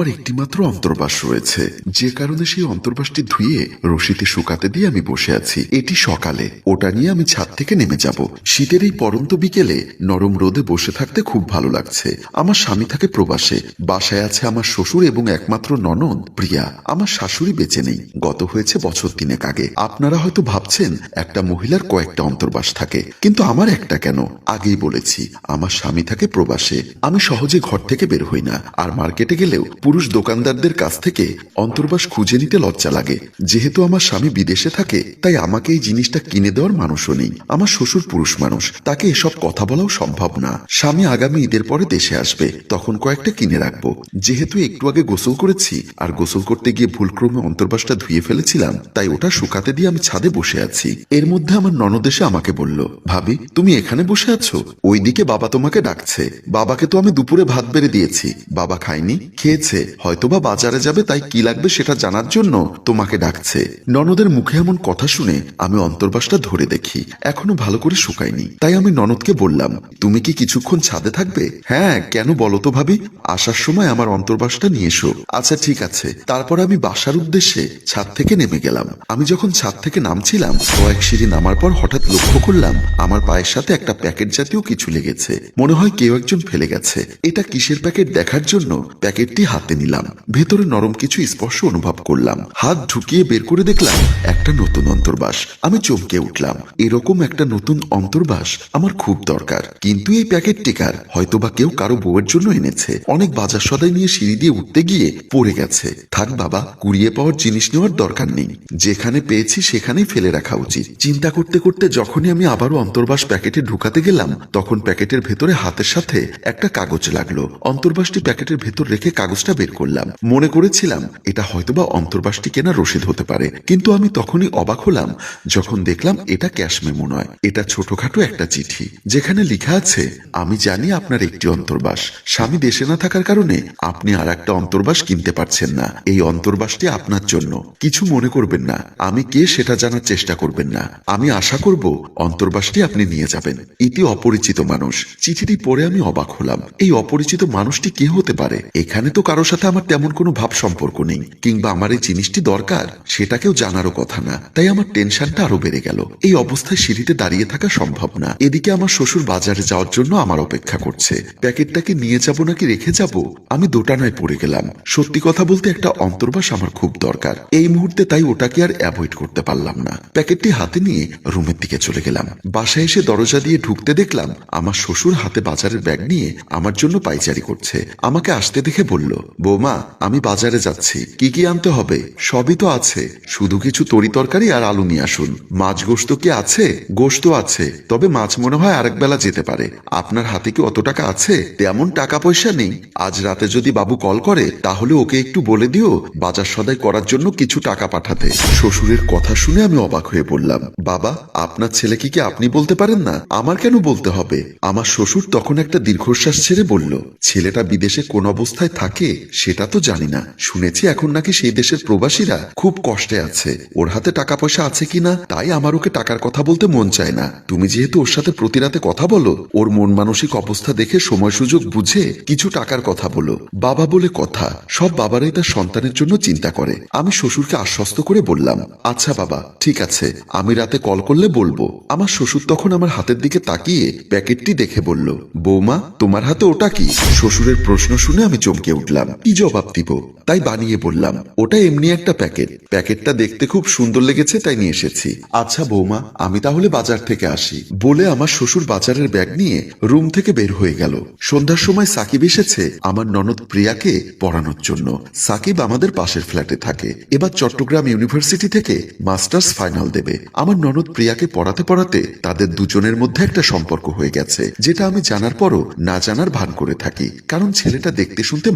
আমার একটিমাত্র অন্তর্বাস রয়েছে। যে কারণে সেই অন্তর্বাসটি ধুয়ে, রশিতে শুকাতে দিয়ে আমি বসে আছি। এটি সকালে। ওটা নিয়ে আমি ছাদ থেকে নেমে যাব। শীতের এই পরন্ত বিকেলে নরম রোদে বসে থাকতে খুব ভালো লাগছে। আমার স্বামী থাকে প্রবাসে। বাসায় আছে আমার শ্বশুর এবং একমাত্র ননদ, প্রিয়া। আমার শাশুড়ি বেঁচে নেই। গত হয়েছে বছর তিনেক আগে। আপনারা হয়তো ভাবছেন, একটা মহিলার কয়েকটা অন্তর্বাস থাকে। কিন্তু আমার একটা কেন? আগেই বলেছি, আমার স্বামী থাকে প্রবাসে। আমি সহজে ঘর থেকে বের হই না। আর মার্কেটে গেলেও পুরুষ দোকানদারদের কাছ থেকে অন্তর্বাস খুঁজে নিতে লজ্জা লাগে। যেহেতু আমার স্বামী বিদেশে থাকে, তাই আমাকে এই জিনিসটা কিনে দেওয়ার মানুষও নেই। আমার শ্বশুর পুরুষ মানুষ, তাকে এসব কথা বলাও সম্ভব না। স্বামী আগামী ঈদের পরে দেশে আসবে, তখন কয়েকটা কিনে রাখব। যেহেতু একটু আগে গোসল করেছি, আর গোসল করতে গিয়ে ভুলক্রমে অন্তর্বাসটা ধুয়ে ফেলেছিলাম, তাই ওটা শুকাতে দিয়ে আমি ছাদে বসে আছি। এর মধ্যে আমার ননদ এসে আমাকে বলল, ভাবি, তুমি এখানে বসে আছো? ওইদিকে বাবা তোমাকে ডাকছে। বাবাকে তো আমি দুপুরে ভাত বেড়ে দিয়েছি। বাবা খায়নি, খেয়েছে। হয়তোবা বাজারে যাবে, তাই কি লাগবে সেটা জানার জন্য তোমাকে ডাকছে। ননদের মুখে এমন কথা শুনে আমি অন্তর্বাসটা ধরে দেখি। এখনও ভালো করে শুকায়নি। তাই আমি ননদকে বললাম, তুমি কি কিছুক্ষণ ছাদে থাকবে? হ্যাঁ কেন বলো তো ভাবি। আসার সময় আমার অন্তর্বাসটা নিয়ে এসো। আচ্ছা ঠিক আছে। তারপর আমি বাসার উদ্দেশ্যে ছাদ থেকে নেমে গেলাম। আমি যখন ছাদ থেকে নামছিলাম, কয়েক সিঁড়ি নামার পর হঠাৎ লক্ষ্য করলাম, আমার পায়ের সাথে একটা প্যাকেট জাতীয় কিছু লেগেছে। মনে হয় কেউ একজন ফেলে গেছে। এটা কিসের প্যাকেট দেখার জন্য প্যাকেটটি হাতে নিলাম। ভেতরে নরম কিছু স্পর্শ অনুভব করলাম। হাত ঢুকিয়ে বের করে দেখলাম, একটা নতুন অন্তর্বাস। আমি চমকে উঠলাম, এরকম একটা নতুন অন্তর্বাস আমার খুব দরকার। কিন্তু এই প্যাকেটটিকার হয়তোবা কেউ কারও বউয়ের জন্য এনেছে। অনেক বাজার সদাই নিয়ে সিঁড়ি দিয়ে উঠতে গিয়ে পড়ে গেছে। থাক বাবা, কুড়িয়ে পাওয়ার জিনিস নেওয়ার দরকার নেই। যেখানে পেয়েছি সেখানেই ফেলে রাখা উচিত। চিন্তা করতে করতে যখনই আমি আবারও অন্তর্বাস প্যাকেটে ঢুকাতে গেলাম, তখন প্যাকেটের ভেতরে হাতের সাথে একটা কাগজ লাগল। অন্তর্বাসটি প্যাকেটের ভেতর রেখে কাগজটা বের করলাম। মনে করেছিলাম, এটা হয়তোবা অন্তর্বাসটি কেনা রসিদ হতে পারে। কিন্তু আমি তখনই অবাক হলাম যখন দেখলাম এটা ক্যাশ মেমো নয়। এটা ছোটখাটো একটা চিঠি, যেখানে লেখা আছে, আমি জানি আপনার একটি অন্তর্বাস। স্বামী দেশে না থাকার কারণে আপনি আর একটা অন্তর্বাস কিনতে পারছেন না। এই অন্তর্বাসটি আপনার জন্য। কিছু মনে করবেন না। আমি কে সেটা জানার চেষ্টা করবেন না। আমি আশা করব অন্তর্বাসটি আপনি নিয়ে যাবেন। ইতি অপরিচিত মানুষ। চিঠিটি পড়ে আমি অবাক হলাম। এই অপরিচিত মানুষটি কে হতে পারে? এখানে তো কারোর সাথে আমার তেমন কোনো ভাব সম্পর্ক নেই, কিংবা আমার এই জিনিসটি দরকার, সেটাকেও জানারও কথা না। তাই আমার টেনশনটা আরও বেড়ে গেল। এই অবস্থায় সিঁড়িতে দাঁড়িয়ে থাকা সম্ভব না। এদিকে আমার শ্বশুর বাজারে যাওয়ার জন্য আমার অপেক্ষা করছে। প্যাকেটটাকে নিয়ে যাব নাকি রেখে যাব? আমি দোটানায় পড়ে গেলাম। সত্যি কথা বলতে একটা অন্তর্বাস আমার খুব দরকার। এই মুহূর্তে তাই ওটাকে আর অ্যাভয়েড করতে পারলাম না। প্যাকেটটি হাতে নিয়ে রুমের দিকে চলে গেলাম। বাসায় এসে দরজা দিয়ে ঢুকতে দেখলাম, আমার শ্বশুর হাতে বাজারের ব্যাগ নিয়ে আমার জন্য পাইচারি করছে। আমাকে আসতে দেখে বলল বৌমা, আমি বাজারে যাচ্ছি। কি কি আনতে হবে? সবই তো আছে। শুধু কিছু তরি তরকারি আর আলু নিয়ে আসুন। মাছ গোস্ত কি আছে? গোস্ত আছে। তবে মাছ মনে হয় আরেক বেলা যেতে পারে। আপনার হাতে কি অত টাকা আছে? তেমন টাকা পয়সা নেই। আজ রাতে যদি বাবু কল করে, তাহলে ওকে একটু বলে দিও, বাজার সদাই করার জন্য কিছু টাকা পাঠাতে। শ্বশুরের কথা শুনে আমি অবাক হয়ে বললাম বাবা, আপনার ছেলেকে কি আপনি বলতে পারেন না? আমার কেন বলতে হবে? আমার শ্বশুর তখন একটা দীর্ঘশ্বাস ছেড়ে বলল, ছেলেটা বিদেশে কোন অবস্থায় থাকে? সেটা তো জানি না। শুনেছি এখন নাকি সেই দেশের প্রবাসীরা খুব কষ্টে আছে। ওর হাতে টাকা পয়সা আছে কিনা, তাই আমার ওকে টাকার কথা বলতে মন চায় না। তুমি যেহেতু ওর সাথে প্রতি রাতে কথা বলো, ওর মন মানসিক অবস্থা দেখে সময় সুযোগ বুঝে কিছু টাকার কথা বলো। বাবা বলে কথা, সব বাবারাই তার সন্তানের জন্য চিন্তা করে। আমি শ্বশুরকে আশ্বস্ত করে বললাম আচ্ছা বাবা, ঠিক আছে, আমি রাতে কল করলে বলব। আমার শ্বশুর তখন আমার হাতের দিকে তাকিয়ে প্যাকেটটি দেখে বলল, বৌমা, তোমার হাতে ওটা কি? শ্বশুরের প্রশ্ন শুনে আমি চমকে উঠলাম। কি জবাব দিব, তাই বানিয়ে বললাম। ওটা এমনি একটা প্যাকেট। প্যাকেটটা দেখতে খুব সুন্দর লেগেছে, তাই নিয়ে এসেছি। আচ্ছা বৌমা, আমি তাহলে বাজার থেকে আসি। বলে আমার শ্বশুর বাজারের ব্যাগ নিয়ে রুম থেকে বের হয়ে গেল। সন্ধ্যার সময় সাকিব এসেছে আমার ননদ প্রিয়াকে পড়ানোর জন্য। সাকিব আমাদের পাশের ফ্ল্যাটে থাকে। এবার চট্টগ্রাম ইউনিভার্সিটি থেকে মাস্টার্স ফাইনাল দেবে। আমার ননদ প্রিয়াকে পড়াতে পড়াতে তাদের দুজনের মধ্যে একটা সম্পর্ক হয়ে গেছে, যেটা আমি জানার পরও না জানার ভান করে থাকি। কারণ ছেলেটা দেখতে শুনতে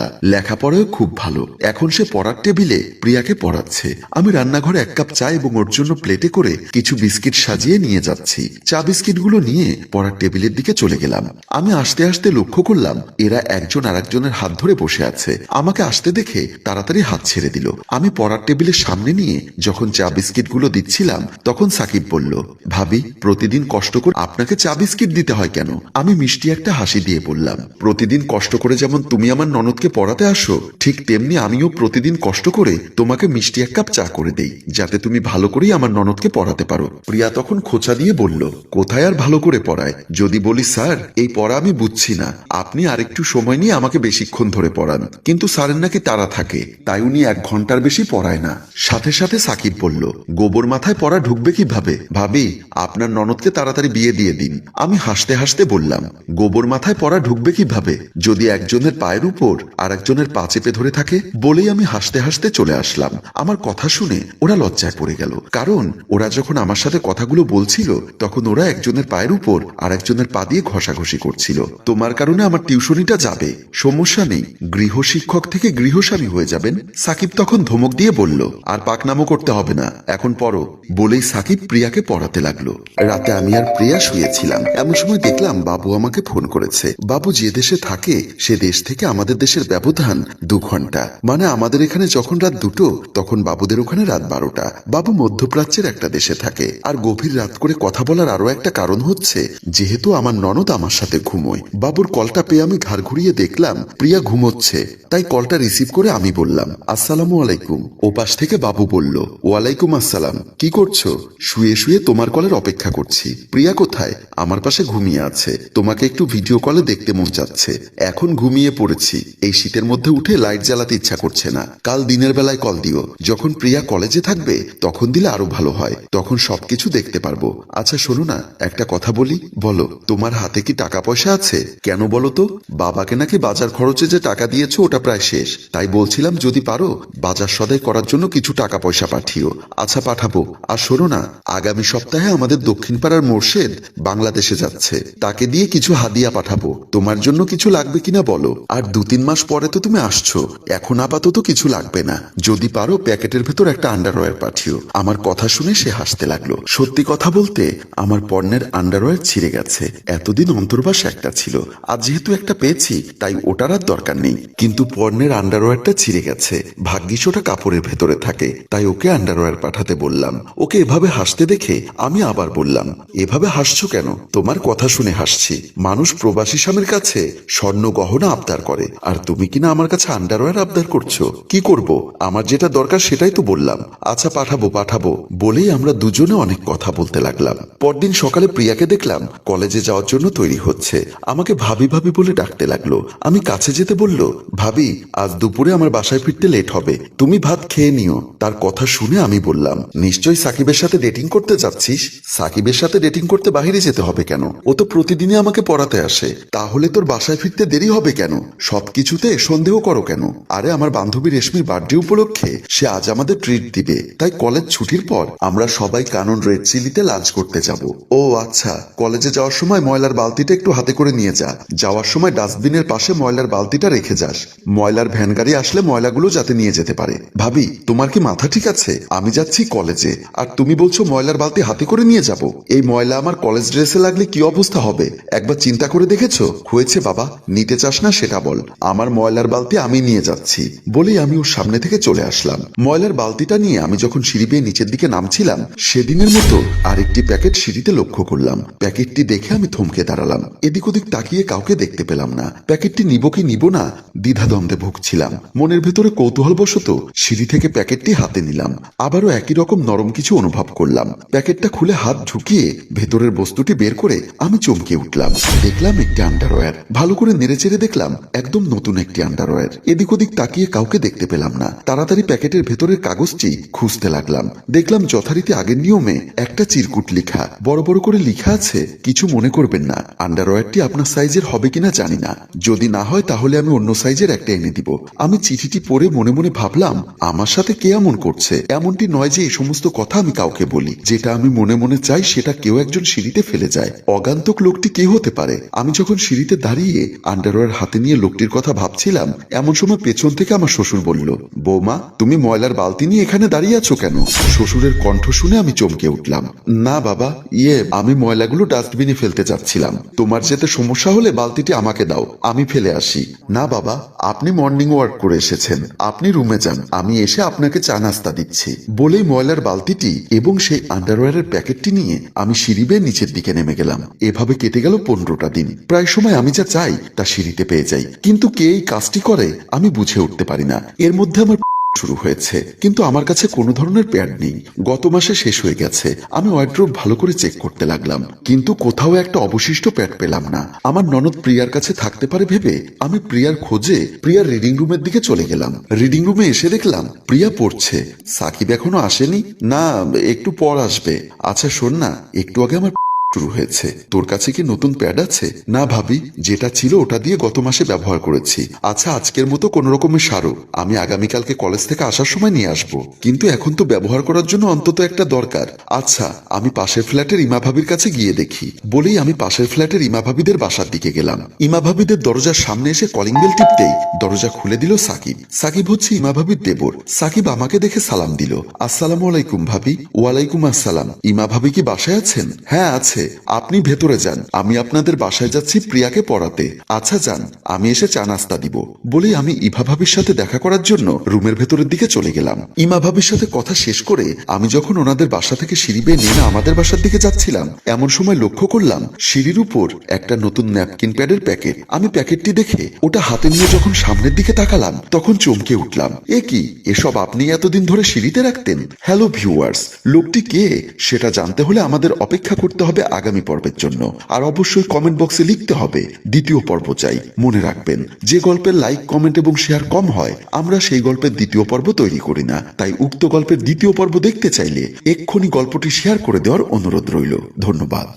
মাসাল্লাহ লেখাপড়াও খুব ভালো। এখন সে পড়ার টেবিলে প্রিয়াকে পড়াচ্ছে। আমি রান্নাঘরে এক কাপ চা এবং ওর জন্য প্লেটে করে কিছু বিস্কিট সাজিয়ে নিয়ে যাচ্ছি। চা বিস্কিটগুলো নিয়ে পড়ার টেবিলের দিকে চলে গেলাম। আমি আসতে আসতে লক্ষ্য করলাম, এরা একজন আরেকজনের হাত ধরে বসে আছে। আমাকে আসতে দেখে তাড়াতাড়ি হাত ছেড়ে দিল। আমি পড়ার টেবিলের সামনে নিয়ে যখন চা বিস্কিটগুলো দিচ্ছিলাম, তখন সাকিব বলল, ভাবি, প্রতিদিন কষ্ট করে আপনাকে চা বিস্কিট দিতে হয় কেন? আমি মিষ্টি একটা হাসি দিয়ে বললাম, প্রতিদিন কষ্ট করে যেমন তুমি আমার ননদকে পড়াতে আসো। ঠিক তেমনি আমিও প্রতিদিন কষ্ট করে তোমাকে মিষ্টি এক কাপ চা করে দেই, যাতে তুমি ভালো করেই আমার ননদকে পড়াতে পারো। প্রিয়া তখন খোঁচা দিয়ে বলল, কোথায় আর ভালো করে পড়ায়? যদি বলি, স্যার, এই পড়া আমি বুঝছি না। আপনি আরেকটু সময় নিয়ে আমাকে বেশিক্ষণ ধরে পড়ান। কিন্তু স্যারের নাকি তারা থাকে, তাই উনি এক ঘণ্টার বেশি পড়ায় না। সাথে সাথে সাকিব বলল, গোবর মাথায় পড়া ঢুকবে কীভাবে? ভাবি, আপনার ননদকে তাড়াতাড়ি বিয়ে দিয়ে দিন। আমি হাসতে হাসতে বললাম, গোবর মাথায় পড়া ঢুকবে কীভাবে? যদি একজনের পায়ের উপর আর একজনের পা চেপে ধরে থাকে, বলেই আমি হাসতে হাসতে চলে আসলাম। আমার কথা শুনে ওরা লজ্জায় পড়ে গেল। কারণ ওরা যখন আমার সাথে কথাগুলো বলছিল, তখন ওরা একজনের পায়ের উপর আর একজনের পা দিয়ে ঘষাঘষি করছিল। তোমার কারণে আমার টিউশনিটা যাবে। সমস্যা নেই। গৃহ শিক্ষক থেকে গৃহস্বামী হয়ে যাবেন। সাকিব তখন ধমক দিয়ে বলল, আর পাকনামো করতে হবে না। এখন পড়ো। বলেই সাকিব প্রিয়াকে পড়াতে লাগল। রাতে আমি আর প্রিয়া শুয়েছিলাম। এমন সময় দেখলাম বাবু আমাকে ফোন করেছে। বাবু যে দেশে থাকে, সে দেশ থেকে আমাদের দেশের ব্যবধান দু ঘণ্টা। মানে আমাদের এখানে যখন রাত দুটো, তখন বাবুদের ওখানে রাত বারোটা। বাবু মধ্যপ্রাচ্যের একটা দেশে থাকে। আর গভীর রাত করে কথা বলার আরও একটা কারণ হচ্ছে, যেহেতু আমার ননদ আমার সাথে ঘুমোয়। বাবুর কলটা পেয়ে আমি ঘাড় ঘুরিয়ে দেখলাম, প্রিয়া ঘুমোচ্ছে। তাই কলটা রিসিভ করে আমি বললাম, আসসালামু আলাইকুম। ওপাশ থেকে বাবু বলল, ওয়ালাইকুম আসসালাম। কি করছ? শুয়ে শুয়ে তোমার কলের অপেক্ষা করছি। প্রিয়া কোথায়? আমার পাশে ঘুমিয়ে আছে। তোমাকে একটু ভিডিও কলে দেখতে মন যাচ্ছে এখন ঘুমিয়ে পড়েছি। এই শীতের মধ্যে উঠে লাইট জ্বালাতে ইচ্ছা করছে না। কাল দিনের বেলায় কল দিও। যখন প্রিয়া কলেজে থাকবে, তখন দিলে আরও ভালো হয়। তখন সবকিছু দেখতে পারব। আচ্ছা শোনো না, একটা কথা বলি। বলো, তোমার হাতে কি টাকা পয়সা আছে? কেন বলো তো? বাবাকে নাকি বাজার খরচে যে টাকা দিয়েছ, ওটা প্রায় শেষ। তাই বলছিলাম, যদি পারো, বাজার সদাই করার জন্য কিছু টাকা পয়সা পাঠিও। আচ্ছা পাঠাবো। আর শোনো না, আগামী সপ্তাহে আমাদের দক্ষিণ পাড়ার মোর্শেদ বাংলাদেশে যাচ্ছে। তাকে দিয়ে কিছু হাদিয়া পাঠাবো। তোমার জন্য কিছু লাগবে কিনা বলো। আর দু তিন মাস পরে তো তুমি আসছো। এখন আপাতত কিছু লাগবে না। যদি পারো, প্যাকেটের ভেতর একটা আন্ডারওয়্যার পাঠিও। আমার কথা শুনে সে হাসতে লাগল। সত্যি কথা বলতে, আমার পণ্যের আন্ডারওয়্যার ছিঁড়ে গেছে। এতদিন অন্তর্বাস একটা ছিল। আজ যেহেতু একটা পেয়েছি, তাই ওটার আর দরকার নেই। কিন্তু পণ্যের আন্ডারওয়্যারটা ছিঁড়ে গেছে। ভাগ্যিস ওটা কাপড়ের ভেতরে থাকে। তাই ওকে আন্ডারওয়্যার পাঠাতে বললাম। ওকে এভাবে হাসতে দেখে আমি আবার বললাম, এভাবে হাসছো কেন? তোমার কথা শুনে হাসছি। মানুষ প্রবাসী স্বামীর কাছে স্বর্ণ গহনা আবদার করে। আর তুমি কিনা আমার কাছে আন্ডারওয়্যার আবদার করছ? কি করব? আমার যেটা দরকার সেটাই তো বললাম। আচ্ছা পাঠাবো পাঠাবো। বলেই আমরা দুজনে অনেক কথা বলতে লাগলাম। পরদিন সকালে প্রিয়াকে দেখলাম কলেজে যাওয়ার জন্য তৈরি হচ্ছে। আমাকে ভাবি ভাবি বলে ডাকতে লাগল। আমি কাছে যেতে বলল, ভাবি, আজ দুপুরে আমার বাসায় ফিরতে লেট হবে। তুমি ভাত খেয়ে নিও। তার কথা শুনে আমি বললাম, নিশ্চয়ই সাকিবের সাথে ডেটিং করতে যাচ্ছিস? সাকিবের সাথে ডেটিং করতে বাইরে যেতে হবে কেন? ও তো প্রতিদিনই আমাকে পড়াতে আসে। তাহলে তোর বাসায় ফিরতে দেরি হবে কেন? সবকিছুতে সন্দেহ করো কেন? আরে আমার বান্ধবী রেশমির বার্থডে উপলক্ষে সে আজ আমাদের ট্রিট দিবে। তাই কলেজ ছুটির পর আমরা সবাই কানন রেড চিলিতে লাঞ্চ করতে যাব। ও আচ্ছা কলেজে যাওয়ার সময় ময়লার বালতিটা একটু হাতে করে নিয়ে যা। যাওয়ার সময় ডাস্টবিনের পাশে ময়লার বালতিটা রেখে যাস। ময়লার ভ্যান গাড়ি আসলে ময়লাগুলো যাতে নিয়ে যেতে পারে। ভাবি, তোমার কি মাথা ঠিক আছে? আমি যাচ্ছি কলেজে আর তুমি বলছো ময়লার বালতি হাতে করে নিয়ে যাব। এই ময়লা আমার কলেজ ড্রেসে লাগলে কি অবস্থা হবে? একবার চিন্তা করে দেখেছ? হয়েছে বাবা, নিতে চাস না সেটা বল। আমার ময়লার বালতি আমি নিয়ে যাচ্ছি। বলেই আমি ওর সামনে থেকে চলে আসলাম। ময়লার বালতিটা নিয়ে আমি যখন সিঁড়ি বেয়ে নিচের দিকে নামছিলাম, সেদিনের মতো আরেকটি প্যাকেট সিঁড়িতে লক্ষ্য করলাম। প্যাকেটটি দেখে আমি থমকে দাঁড়ালাম। এদিক ওদিক তাকিয়ে কাউকে দেখতে পেলাম না। প্যাকেটটি নিব কি নিব না, দ্বিধাদ্বন্দ্বে ভুগছিলাম। মনের ভেতরে কৌতূহলবশত সিঁড়ি থেকে প্যাকেটটি হাতে নিলাম। আবারও একই রকম নরম কিছু অনুভব করলাম। প্যাকেটটা খুলে হাত ঢুকিয়ে ভেতরের বস্তুটি বের করে আমি চমকে উঠলাম। দেখলাম একটি আন্ডারওয়্যার। ভালো করে নেড়েচেড়ে দেখলাম, একদম নতুন একটি আন্ডারওয়্যার এদিক ওদিক তাকিয়ে কাউকে দেখতে পেলাম না। তাড়াতাড়ি প্যাকেটের ভেতরের কাগজটি খুঁজতে লাগলাম। দেখলাম যথারীতি আগের নিয়মে একটা চিরকুট লেখা। বড় বড় করে লেখা আছে, কিছু মনে করবেন না। আন্ডারওয়্যারটি আপনার সাইজের হবে কিনা জানি না। যদি না হয় তাহলে আমি অন্য সাইজের একটা এনে দিব। আমি চিঠিটি পড়ে মনে মনে ভাবলাম, আমার সাথে কে এমন করছে? এমনটি নয় যে এই সমস্ত কথা আমি কাউকে বলি। যেটা আমি মনে মনে চাই সেটা কেউ একজন সিঁড়িতে ফেলে যায়। অগান্তক লোকটি কে হতে পারে? আমি যখন সিঁড়িতে দাঁড়িয়ে আন্ডারওয়্যার হাতে নিয়ে লোকটির কথা ভাবছিলাম, এমন সময় পেছন থেকে আমার শ্বশুর বলল, বৌমা, তুমি ময়লার বালতি নিয়ে এখানে দাঁড়িয়ে আছো কেন? শ্বশুরের কণ্ঠ শুনে আমি চমকে উঠলাম, না বাবা ইয়ে আমি ময়লাগুলো ডাস্টবিনে ফেলতে চাচ্ছিলাম। তোমার যেতে সমস্যা হলে বালতিটি আমাকে দাও, আমি ফেলে আসি। না বাবা, আপনি মর্নিং ওয়ার্ক করে এসেছেন, আপনি রুমে যান, আমি এসে আপনাকে চা নাস্তা দিচ্ছি। বলেই ময়লার বালতিটি এবং সেই আন্ডারওয়্যারের প্যাকেটটি নিয়ে আমি সিঁড়ি বেয়ে নিচের দিকে নেমে গেলাম। এভাবে কেটে গেল পনেরোটা দিন। প্রায় সময় আমি যা চাই, তা সিঁড়িতে পেয়ে যাই। কিন্তু কে এই কাজটি করে, আমি বুঝে উঠতে পারি না। এর মধ্যে আমার শুরু হয়েছে, কিন্তু আমার কাছে কোনো ধরনের প্যাড নেই। গত মাসে শেষ হয়ে গেছে, আমি ওয়ার্ড্রোব ভালো করে চেক করতে লাগলাম, কিন্তু কোথাও একটা অবশিষ্ট প্যাড পেলাম না। আমার ননদ প্রিয়ার কাছে থাকতে পারে ভেবে, আমি প্রিয়ার খোঁজে প্রিয়ার রিডিং রুমের দিকে চলে গেলাম। রিডিং রুমে এসে দেখলাম, প্রিয়া পড়ছে। সাকিব এখনও আসেনি? না, একটু পর আসবে। আচ্ছা শোন না, একটু আগে আমার শুরু হয়েছে। তোর কাছে কি নতুন প্যাড আছে? না ভাবি, যেটা ছিল ওটা দিয়ে গত মাসে ব্যবহার করেছি। আচ্ছা আজকের মতো কোন রকমের সারো। আমি আগামীকালকে কলেজ থেকে আসার সময় নিয়ে আসব। কিন্তু এখন তো ব্যবহার করার জন্য অন্তত একটা দরকার। আচ্ছা আমি পাশের ফ্ল্যাটের ইমা ভাবির কাছে গিয়ে দেখি। বলেই আমি পাশের ফ্ল্যাটের ইমা ভাবিদের বাসার দিকে গেলাম। ইমা ভাবিদের দরজার সামনে এসে কলিং বেল টিপতেই দরজা খুলে দিল সাকিব। সাকিব হচ্ছে ইমা ভাবির দেবর। সাকিব আমাকে দেখে সালাম দিল। আসসালামু আলাইকুম ভাবি। ওয়ালাইকুম আসসালাম। ইমা ভাবি কি বাসায় আছেন? হ্যাঁ আছে। আপনি ভেতরে যান। আমি আপনাদের বাসায় যাচ্ছি প্রিয়াকে পড়াতে। আচ্ছা যান। আমি এসে চা নাস্তা দিব। বলেই আমি ইভা ভাবির সাথে দেখা করার জন্য রুমের ভেতরের দিকে চলে গেলাম। ইমা ভাবির সাথে কথা শেষ করে আমি যখন ওনাদের বাসা থেকে সিঁড়ি বেয়ে নেমে আমাদের বাসার দিকে যাচ্ছিলাম, এমন সময় লক্ষ্য করলাম সিঁড়ির উপর একটা নতুন ন্যাপকিন প্যাডের প্যাকেট। আমি প্যাকেটটি দেখে ওটা হাতে নিয়ে যখন সামনের দিকে তাকালাম, তখন চমকে উঠলাম। এ কি? এসব আপনি এতদিন ধরে সিঁড়িতে রাখতেন? হ্যালো ভিউয়ার্স, লোকটি কে? সেটা জানতে হলে আমাদের অপেক্ষা করতে হবে আগামী পর্বের জন্য। আর অবশ্যই কমেন্ট বক্সে লিখতে হবে, দ্বিতীয় পর্ব চাই। মনে রাখবেন, যে গল্পের লাইক কমেন্ট এবং শেয়ার কম হয়, আমরা সেই গল্পের দ্বিতীয় পর্ব তৈরি করি না। তাই উক্ত গল্পের দ্বিতীয় পর্ব দেখতে চাইলে এক্ষুনি গল্পটি শেয়ার করে দেওয়ার অনুরোধ রইল। ধন্যবাদ।